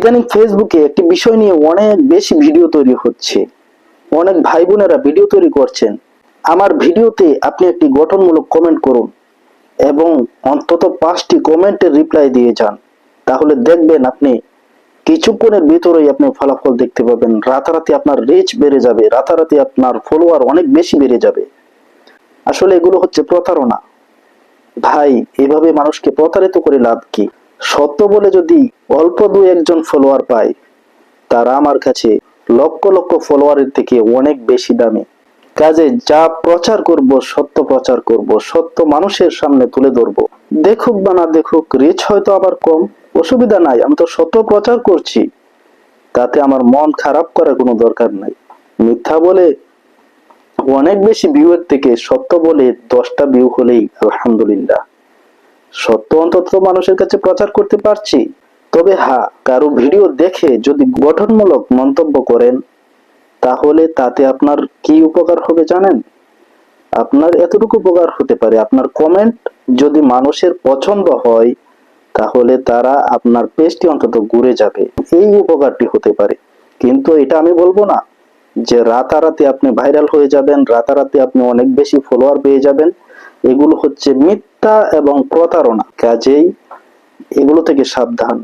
ইদানিং ফেসবুকে একটি বিষয় নিয়ে অনেক বেশি ভিডিও তৈরি হচ্ছে। অনেক ভাই বোনেরা ভিডিও তৈরি করছেন। আমার ভিডিওতে আপনি একটি গঠনমূলক কমেন্ট করুন এবং অন্তত পাঁচটি কমেন্টের রিপ্লাই দিয়ে যান। তাহলে দেখবেন আপনি কিছুক্ষণের ভিতরেই আপনি ফলাফল দেখতে পাবেন। রাতারাতি আপনার রিচ বেড়ে যাবে, রাতারাতি আপনার ফলোয়ার অনেক বেশি বেড়ে যাবে। আসলে এগুলো হচ্ছে প্রতারণা। ভাই, এভাবে মানুষকে প্রতারিত করে লাভ কি? সত্য বলে যদি অল্প দু একজন ফলোয়ার পায়, তারা আমার কাছে লক্ষ লক্ষ ফলোয়ারের থেকে অনেক বেশি দামি। কাজে যা প্রচার করব, সত্য প্রচার করব, সত্য মানুষের সামনে তুলে ধরবো। দেখুক বা না দেখুক রিচ হয়তো আবার কম, অসুবিধা নাই, আমি তো সত্য প্রচার করছি। তাতে আমার মন খারাপ করার কোনো দরকার নাই। মিথ্যা বলে অনেক বেশি ভিউয়ের থেকে সত্য বলে দশটা ভিউ হলেই আলহামদুলিল্লাহ। সত্য অন্তত মানুষের কাছে প্রচার করতে পারছি? তবে হ্যাঁ কারও ভিডিও দেখে যদি গঠনমূলক মন্তব্য করেন, তাহলে তাতে আপনার কি উপকার হবে জানেন? আপনার এতটুকু উপকার হতে পারে। আপনার কমেন্ট যদি মানুষের পছন্দ হয়, তাহলে তারা আপনার পেজটি অন্তত ঘুরে যাবে। এই উপকারটি হতে পারে। কিন্তু এটা আমি বলব না যে রাতারাতি আপনি ভাইরাল হয়ে যাবেন, রাতারাতি আপনি অনেক বেশি ফলোয়ার পেয়ে যাবেন। এগুলো হচ্ছে মিথ্যা এবং প্রতারণা কাজেই এগুলো থেকে সাবধান।